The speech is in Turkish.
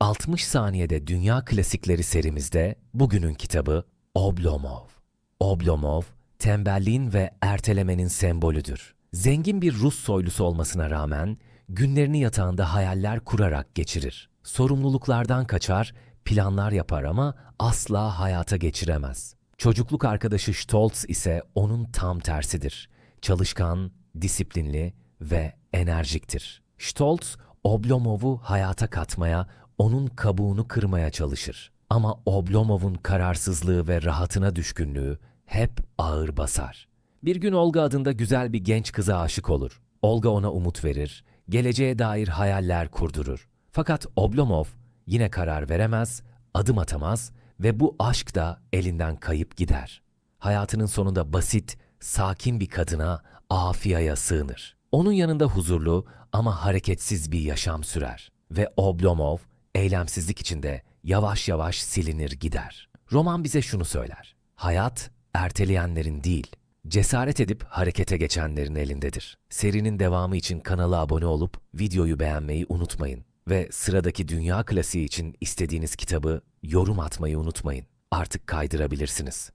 60 saniyede dünya klasikleri serimizde bugünün kitabı Oblomov. Oblomov, tembelliğin ve ertelemenin sembolüdür. Zengin bir Rus soylusu olmasına rağmen günlerini yatağında hayaller kurarak geçirir. Sorumluluklardan kaçar, planlar yapar ama asla hayata geçiremez. Çocukluk arkadaşı Stoltz ise onun tam tersidir. Çalışkan, disiplinli ve enerjiktir. Stoltz, Oblomov'u hayata katmaya, onun kabuğunu kırmaya çalışır. Ama Oblomov'un kararsızlığı ve rahatına düşkünlüğü hep ağır basar. Bir gün Olga adında güzel bir genç kıza aşık olur. Olga ona umut verir, geleceğe dair hayaller kurdurur. Fakat Oblomov yine karar veremez, adım atamaz ve bu aşk da elinden kayıp gider. Hayatının sonunda basit, sakin bir kadına, Afia'ya sığınır. Onun yanında huzurlu ama hareketsiz bir yaşam sürer. Ve Oblomov, eylemsizlik içinde yavaş yavaş silinir gider. Roman bize şunu söyler. Hayat, erteleyenlerin değil, cesaret edip harekete geçenlerin elindedir. Serinin devamı için kanala abone olup videoyu beğenmeyi unutmayın. Ve sıradaki dünya klasiği için istediğiniz kitabı yorum atmayı unutmayın. Artık kaydırabilirsiniz.